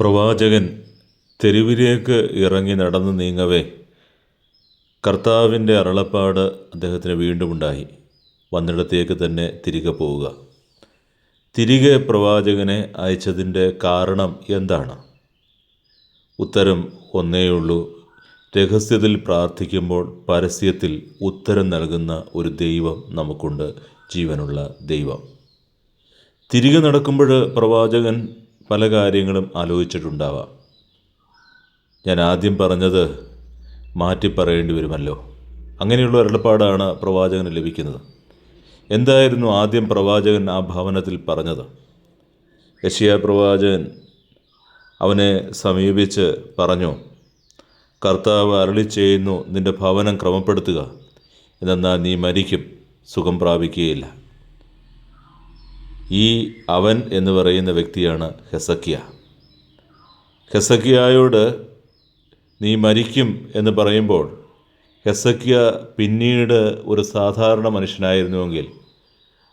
പ്രവാചകൻ തെരുവിലേക്ക് ഇറങ്ങി നടന്നു നീങ്ങവേ. കർത്താവിന്റെ അരുളപ്പാട് അദ്ദേഹത്തിന് വീണ്ടും ഉണ്ടായി. വന്നിടത്തേക്ക് തന്നെ തിരികെ പോവുക. തിരികെ പ്രവാചകനെ അയച്ചതിന്റെ കാരണം എന്താണ്? ഉത്തരം ഒന്നേയുള്ളൂ രഹസ്യത്തിൽ പ്രാർത്ഥിക്കുമ്പോൾ പരസ്യത്തിൽ ഉത്തരം നൽകുന്ന ഒരു ദൈവം നമുക്കുണ്ട്. ജീവനുള്ള ദൈവം. തിരികെ നടക്കുമ്പോൾ പ്രവാചകൻ പല കാര്യങ്ങളും ആലോചിച്ചിട്ടുണ്ടാവാം. ഞാൻ ആദ്യം പറഞ്ഞത് മാറ്റി പറയേണ്ടി വരുമല്ലോ. അങ്ങനെയുള്ള ഒരളപ്പാടാണ് പ്രവാചകന് ലഭിക്കുന്നത്. എന്തായിരുന്നു ആദ്യം പ്രവാചകൻ ആ ഭവനത്തിൽ പറഞ്ഞത്? യശിയ പ്രവാചകൻ അവനെ സമീപിച്ച് പറഞ്ഞു കർത്താവ് അരളി ചെയ്യുന്നു നിന്റെ ഭവനം ക്രമപ്പെടുത്തുക. എന്നാൽ നീ മരിക്കും സുഖം പ്രാപിക്കുകയില്ല. ഈ അവൻ എന്ന് പറയുന്ന വ്യക്തിയാണ് ഹെസക്കിയ. ഹെസക്കിയായോട് നീ മരിക്കും എന്ന് പറയുമ്പോൾ ഹെസക്കിയ പിന്നീട് ഒരു സാധാരണ മനുഷ്യനായിരുന്നുവെങ്കിൽ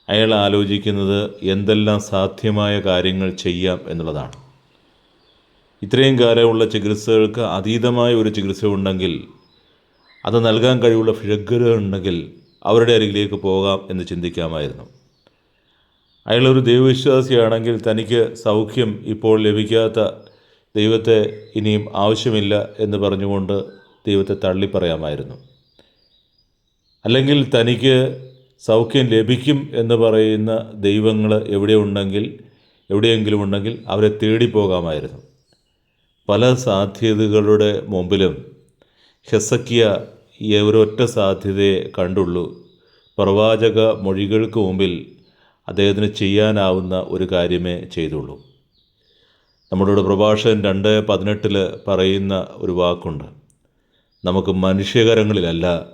അയാൾ ആലോചിക്കുന്നത് എന്തെല്ലാം സാധ്യമായ കാര്യങ്ങൾ ചെയ്യാം എന്നുള്ളതാണ്. ഇത്രയും കാലമുള്ള ചികിത്സകൾക്ക് അതീതമായ ഒരു ചികിത്സ ഉണ്ടെങ്കിൽ അത് നൽകാൻ കഴിവുള്ള ഉണ്ടെങ്കിൽ അവരുടെ അരികിലേക്ക് പോകാം എന്ന് ചിന്തിക്കാമായിരുന്നു. അയാളൊരു ദൈവവിശ്വാസിയാണെങ്കിൽ തനിക്ക് സൗഖ്യം ഇപ്പോൾ ലഭിക്കാത്ത ദൈവത്തെ ഇനിയും ആവശ്യമില്ല എന്ന് പറഞ്ഞുകൊണ്ട് ദൈവത്തെ തള്ളിപ്പറയാമായിരുന്നു. അല്ലെങ്കിൽ തനിക്ക് സൗഖ്യം ലഭിക്കും എന്ന് പറയുന്ന ദൈവങ്ങൾ എവിടെ ഉണ്ടെങ്കിൽ എവിടെയെങ്കിലും ഉണ്ടെങ്കിൽ അവരെ തേടി പോകാമായിരുന്നു പല സാധ്യതകളുടെ മുമ്പിലും ഹെസക്കിയ ഈ ഒരൊറ്റ സാധ്യതയെ കണ്ടുള്ളൂ. പ്രവാചക മൊഴികൾക്ക് മുമ്പിൽ അദ്ദേഹത്തിന് ചെയ്യാനാവുന്ന ഒരു കാര്യമേ ചെയ്തുള്ളൂ. നമ്മളോട് പ്രഭാഷകൻ രണ്ട് പതിനെട്ടിൽ പറയുന്ന ഒരു വാക്കുണ്ട്. നമുക്ക് മനുഷ്യകരങ്ങളിലല്ല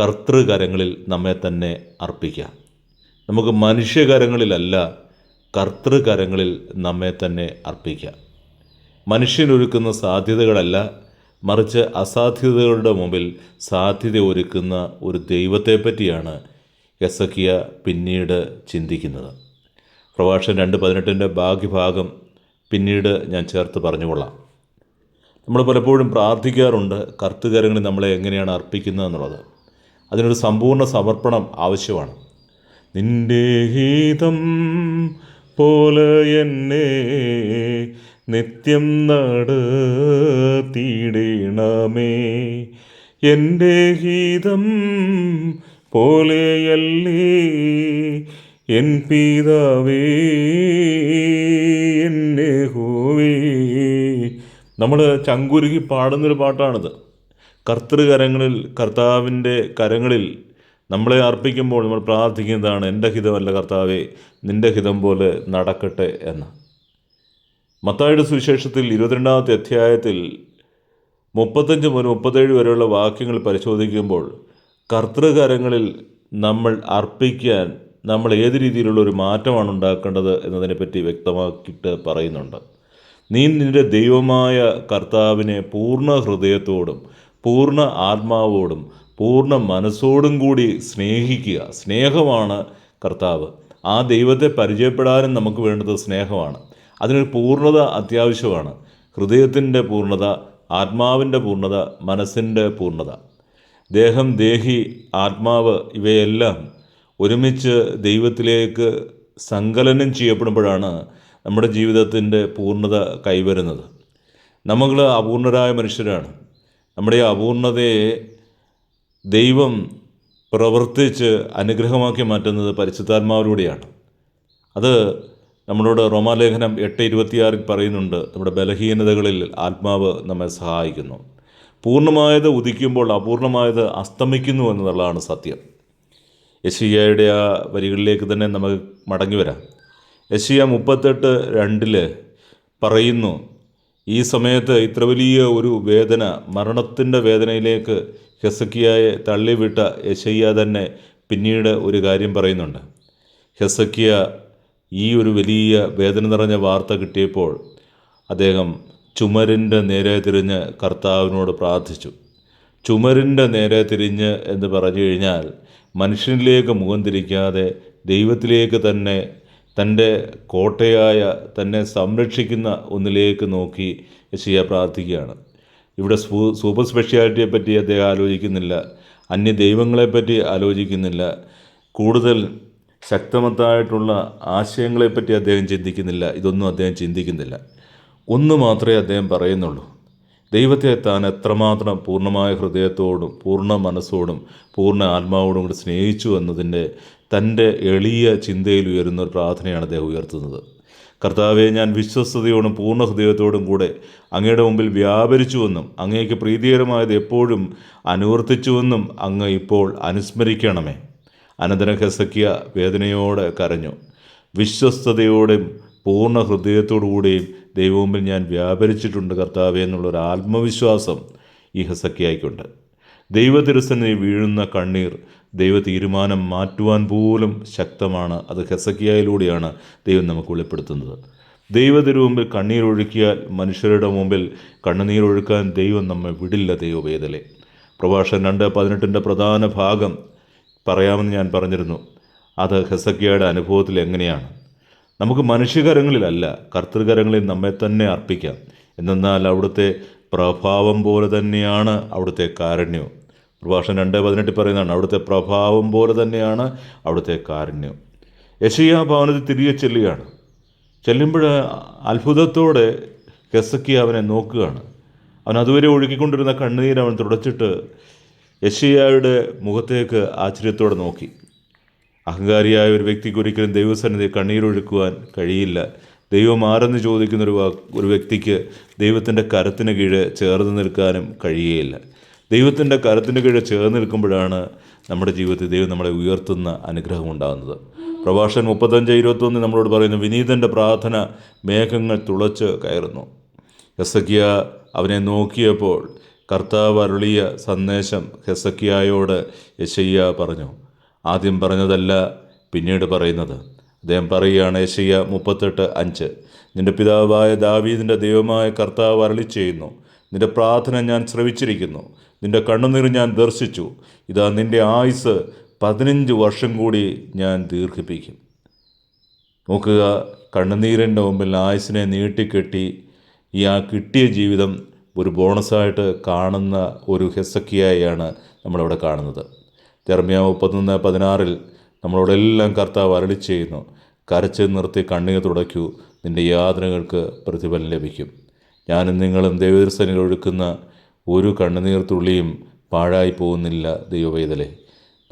കർത്തൃകരങ്ങളിൽ നമ്മെ തന്നെ അർപ്പിക്കാം. നമുക്ക് മനുഷ്യകരങ്ങളിലല്ല കർത്തൃകരങ്ങളിൽ നമ്മെ തന്നെ അർപ്പിക്കാം. മനുഷ്യനൊരുക്കുന്ന സാധ്യതകളല്ല മറിച്ച് അസാധ്യതകളുടെ മുമ്പിൽ സാധ്യത ഒരുക്കുന്ന ഒരു ദൈവത്തെ പറ്റിയാണ് എസക്കിയ പിന്നീട് ചിന്തിക്കുന്നത്. പ്രഭാഷൻ രണ്ട് പതിനെട്ടിന്റെ ഭാഗ്യഭാഗം പിന്നീട് ഞാൻ ചേർത്ത് പറഞ്ഞുകൊള്ളാം. നമ്മൾ പലപ്പോഴും പ്രാർത്ഥിക്കാറുണ്ട് കർത്തുകാരങ്ങളിൽ നമ്മളെ എങ്ങനെയാണ് അർപ്പിക്കുന്നത് എന്നുള്ളത്. അതിനൊരു സമ്പൂർണ സമർപ്പണം ആവശ്യമാണ്. നിന്റെ ഗീതം പോലെ എന്നെ നിത്യം നടത്തിയിടണമേ. എന്റെ ഗീതം പോലെയല്ലേ എൻ പിതാവേ എന്നെ ഹോവേ നമ്മൾ ചങ്കുരുകി പാടുന്നൊരു പാട്ടാണിത്. കർത്തൃകരങ്ങളിൽ കർത്താവിന്റെ കരങ്ങളിൽ നമ്മളെ അർപ്പിക്കുമ്പോൾ നമ്മൾ പ്രാർത്ഥിക്കുന്നതാണ് എന്റെ ഹിതമല്ല കർത്താവേ നിന്റെ ഹിതം പോലെ നടക്കട്ടെ എന്ന്. മത്തായുടെ സുവിശേഷത്തിൽ ഇരുപത്തിരണ്ടാമത്തെ അധ്യായത്തിൽ മുപ്പത്തഞ്ച് മുതൽ മുപ്പത്തേഴ് വരെയുള്ള വാക്യങ്ങൾ പരിശോധിക്കുമ്പോൾ കർത്തൃകരങ്ങളിൽ നമ്മൾ അർപ്പിക്കാൻ നമ്മൾ ഏത് രീതിയിലുള്ള ഒരു മാറ്റമാണ് ഉണ്ടാക്കേണ്ടത് എന്നതിനെപ്പറ്റി വ്യക്തമാക്കിയിട്ട് പറയുന്നുണ്ട്. നീ നിന്റെ ദൈവമായ കർത്താവിനെ പൂർണ ഹൃദയത്തോടും പൂർണ ആത്മാവോടും പൂർണ മനസ്സോടും കൂടി സ്നേഹിക്കുക. സ്നേഹമാണ് കർത്താവ്. ആ ദൈവത്തെ പരിചയപ്പെടാനും നമുക്ക് വേണ്ടത് സ്നേഹമാണ്. അതിനൊരു പൂർണത അത്യാവശ്യമാണ്. ഹൃദയത്തിന്റെ പൂർണത ആത്മാവിന്റെ പൂർണത മനസ്സിന്റെ പൂർണത. ദേഹം ദേഹി ആത്മാവ് ഇവയെല്ലാം ഒരുമിച്ച് ദൈവത്തിലേക്ക് സങ്കലനം ചെയ്യപ്പെടുമ്പോഴാണ് നമ്മുടെ ജീവിതത്തിന്റെ പൂർണത കൈവരുന്നത്. നമ്മൾ അപൂർണരായ മനുഷ്യരാണ്. നമ്മുടെ അപൂർണതയെ ദൈവം പ്രവർത്തിച്ച് അനുഗ്രഹമാക്കി മാറ്റുന്നത് പരിശുദ്ധാത്മാവിലൂടെയാണ്. അത് നമ്മളോട് റോമാലേഖനം എട്ട് ഇരുപത്തിയാറിൽ പറയുന്നുണ്ട്. നമ്മുടെ ബലഹീനതകളിൽ ആത്മാവ് നമ്മെ സഹായിക്കുന്നു. പൂർണമായത് ഉദിക്കുമ്പോൾ അപൂർണമായത് അസ്തമിക്കുന്നു എന്നുള്ളതാണ് സത്യം. യശിയയുടെ ആ വരികളിലേക്ക് തന്നെ നമുക്ക് മടങ്ങി വരാം. യശിയ മുപ്പത്തെട്ട് രണ്ടിൽ പറയുന്നു ഈ സമയത്ത് ഇത്ര വലിയ ഒരു വേദന മരണത്തിന്റെ വേദനയിലേക്ക് ഹെസക്കിയായെ തള്ളിവിട്ട യശയ്യ തന്നെ പിന്നീട് ഒരു കാര്യം പറയുന്നുണ്ട്. ഹെസക്കിയ ഈ ഒരു വലിയ വേദന നിറഞ്ഞ വാർത്ത കിട്ടിയപ്പോൾ അദ്ദേഹം ചുമരിന്റെ നേരെ തിരിഞ്ഞ് കർത്താവിനോട് പ്രാർത്ഥിച്ചു. ചുമരിന്റെ നേരെ തിരിഞ്ഞ് എന്ന് പറഞ്ഞു കഴിഞ്ഞാൽ മനുഷ്യനിലേക്ക് മുഖം തിരിക്കാതെ ദൈവത്തിലേക്ക് തന്നെ തന്റെ കോട്ടയായ തന്നെ സംരക്ഷിക്കുന്ന ഒന്നിലേക്ക് നോക്കി യശയ്യ പ്രാർത്ഥിക്കുകയാണ്. ഇവിടെ സൂപ്പർ സ്പെഷ്യാലിറ്റിയെ പറ്റി അദ്ദേഹം ആലോചിക്കുന്നില്ല. അന്യ ദൈവങ്ങളെപ്പറ്റി ആലോചിക്കുന്നില്ല. കൂടുതൽ ശക്തമത്തായിട്ടുള്ള ആശയങ്ങളെപ്പറ്റി അദ്ദേഹം ചിന്തിക്കുന്നില്ല. ഇതൊന്നും അദ്ദേഹം ചിന്തിക്കുന്നില്ല. ഒന്ന് മാത്രമേ അദ്ദേഹം പറയുന്നുള്ളൂ. ദൈവത്തെ താൻ എത്രമാത്രം പൂർണമായ ഹൃദയത്തോടും പൂർണ മനസ്സോടും പൂർണ ആത്മാവോടും കൂടി സ്നേഹിച്ചു എന്നതിന്റെ തന്റെ എളിയ ചിന്തയിൽ ഉയരുന്ന ഒരു പ്രാർത്ഥനയാണ് അദ്ദേഹം ഉയർത്തുന്നത്. കർത്താവെ ഞാൻ വിശ്വസ്തയോടും പൂർണ ഹൃദയത്തോടും കൂടെ അങ്ങയുടെ മുമ്പിൽ വ്യാപരിച്ചുവെന്നും അങ്ങേക്ക് പ്രീതികരമായത് എപ്പോഴും അനുവർത്തിച്ചുവെന്നും അങ്ങ് ഇപ്പോൾ അനുസ്മരിക്കണമേ. അനന്തരം ഹെസക്കിയ വേദനയോടെ കരഞ്ഞു. വിശ്വസ്തയോടെയും പൂർണ ഹൃദയത്തോടുകൂടിയും ദൈവമുമ്പിൽ ഞാൻ വ്യാപരിച്ചിട്ടുണ്ട് കർത്താവെ എന്നുള്ളൊരു ആത്മവിശ്വാസം ഈ ഹസക്കിയായിക്കൊണ്ട്. ദൈവതിരുസന്നിധി വീഴുന്ന കണ്ണീർ ദൈവ തീരുമാനം മാറ്റുവാൻ പോലും ശക്തമാണ്. അത് ഹെസക്കിയായിലൂടെയാണ് ദൈവം നമുക്ക് വെളിപ്പെടുത്തുന്നത്. ദൈവത്തിനു മുമ്പിൽ കണ്ണീരൊഴുക്കിയാൽ മനുഷ്യരുടെ മുമ്പിൽ കണ്ണുനീരൊഴുക്കാൻ ദൈവം നമ്മെ വിടില്ല ദൈവവേദലെ. പ്രഭാഷകൻ രണ്ട് പതിനെട്ടിന്റെ പ്രധാന ഭാഗം പറയാമെന്ന് ഞാൻ പറഞ്ഞിരുന്നു. അത് ഹെസക്കിയയുടെ അനുഭവത്തിൽ എങ്ങനെയാണ്? നമുക്ക് മനുഷ്യകരങ്ങളിലല്ല കർത്തൃകരങ്ങളിൽ നമ്മെ തന്നെ അർപ്പിക്കാം. എന്നാൽ അവിടുത്തെ പ്രഭാവം പോലെ തന്നെയാണ് അവിടുത്തെ കാരുണ്യവും പ്രഭാഷണം രണ്ട് പതിനെട്ട് പറയുന്നതാണ് അവിടുത്തെ പ്രഭാവം പോലെ തന്നെയാണ് അവിടുത്തെ കാരുണ്യം. യശയ്യ ഭവനത്തിൽ തിരികെ ചെല്ലുകയാണ്. ചെല്ലുമ്പോൾ അത്ഭുതത്തോടെ കെസക്കി അവനെ നോക്കുകയാണ്. അവൻ അതുവരെ ഒഴുകിക്കൊണ്ടിരുന്ന കണ്ണുനീര് അവൻ തുടച്ചിട്ട് യശയ്യയുടെ മുഖത്തേക്ക് ആശ്ചര്യത്തോടെ നോക്കി. അഹങ്കാരിയായ ഒരു വ്യക്തിക്ക് ഒരിക്കലും ദൈവസന്നിധി കണ്ണീരൊഴുക്കുവാൻ കഴിയില്ല. ദൈവം ആരെന്ന് ചോദിക്കുന്ന ഒരു ഒരു വ്യക്തിക്ക് ദൈവത്തിന്റെ കരത്തിന് കീഴ് ചേർന്ന് നിൽക്കാനും കഴിയുകയില്ല ദൈവത്തിന്റെ കരത്തിന് കീഴ് ചേർന്ന് നിൽക്കുമ്പോഴാണ് നമ്മുടെ ജീവിതത്തിൽ ദൈവം നമ്മളെ ഉയർത്തുന്ന അനുഗ്രഹം ഉണ്ടാകുന്നത്. പ്രഭാഷകൻ മുപ്പത്തഞ്ച് ഇരുപത്തൊന്ന് നമ്മളോട് പറയുന്നു വിനീതന്റെ പ്രാർത്ഥന മേഘങ്ങൾ തുളച്ച് കയറുന്നു. ഹെസക്കിയ അവനെ നോക്കിയപ്പോൾ കർത്താവ് അരുളിയ സന്ദേശം ഹെസക്കിയായോട് യശയ്യ പറഞ്ഞു ആദ്യം പറഞ്ഞതല്ല പിന്നീട് പറയുന്നത്. അദ്ദേഹം പറയുകയാണ് ഏഷ്യ മുപ്പത്തെട്ട് അഞ്ച്. നിന്റെ പിതാവായ ദാവീദിന്റെ ദൈവമായ കർത്താവ് അരളി ചെയ്യുന്നു. നിന്റെ പ്രാർത്ഥന ഞാൻ ശ്രവിച്ചിരിക്കുന്നു. നിന്റെ കണ്ണുനീർ ഞാൻ ദർശിച്ചു. ഇതാ നിന്റെ ആയുസ് പതിനഞ്ച് വർഷം കൂടി ഞാൻ ദീർഘിപ്പിക്കും. നോക്കുക കണ്ണുനീരിന്റെ മുമ്പിൽ ആയുസിനെ നീട്ടിക്കെട്ടി ഈ ആ കിട്ടിയ ജീവിതം ഒരു ബോണസായിട്ട് കാണുന്ന ഒരു ഹെസക്കിയായാണ് നമ്മളവിടെ കാണുന്നത്. തെർമ്യ മുപ്പത്തൊന്ന് പതിനാറിൽ നമ്മളോടെല്ലാം കർത്താവ് അരളി ചെയ്യുന്നു. കരച്ച് നിർത്തി കണ്ണീർ തുടയ്ക്കൂ. നിന്റെ യാതനകൾക്ക് പ്രതിഫലം ലഭിക്കും. ഞാനും നിങ്ങളും ദൈവദർശനിൽ ഒഴുക്കുന്ന ഒരു കണ്ണുനീർ തുള്ളിയും പാഴായി പോകുന്നില്ല ദൈവവേദലെ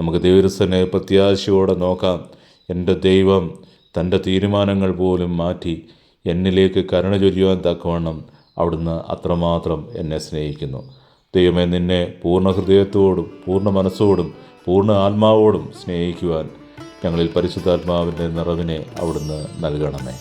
നമുക്ക് ദൈവദർശനെ പ്രത്യാശയോടെ നോക്കാം. എന്റെ ദൈവം തന്റെ തീരുമാനങ്ങൾ പോലും മാറ്റി എന്നിലേക്ക് കരുണ ചൊരിയുവാൻ തക്കവണ്ണം അവിടുന്ന് അത്രമാത്രം എന്നെ സ്നേഹിക്കുന്നു. ദൈവമേ നിന്നെ പൂർണ ഹൃദയത്തോടും പൂർണ മനസ്സോടും പൂർണ ആത്മാവോടും സ്നേഹിക്കുവാൻ ഞങ്ങളിൽ പരിശുദ്ധാത്മാവിന്റെ നിറവിനെ അവിടുന്ന് നൽകണമേ.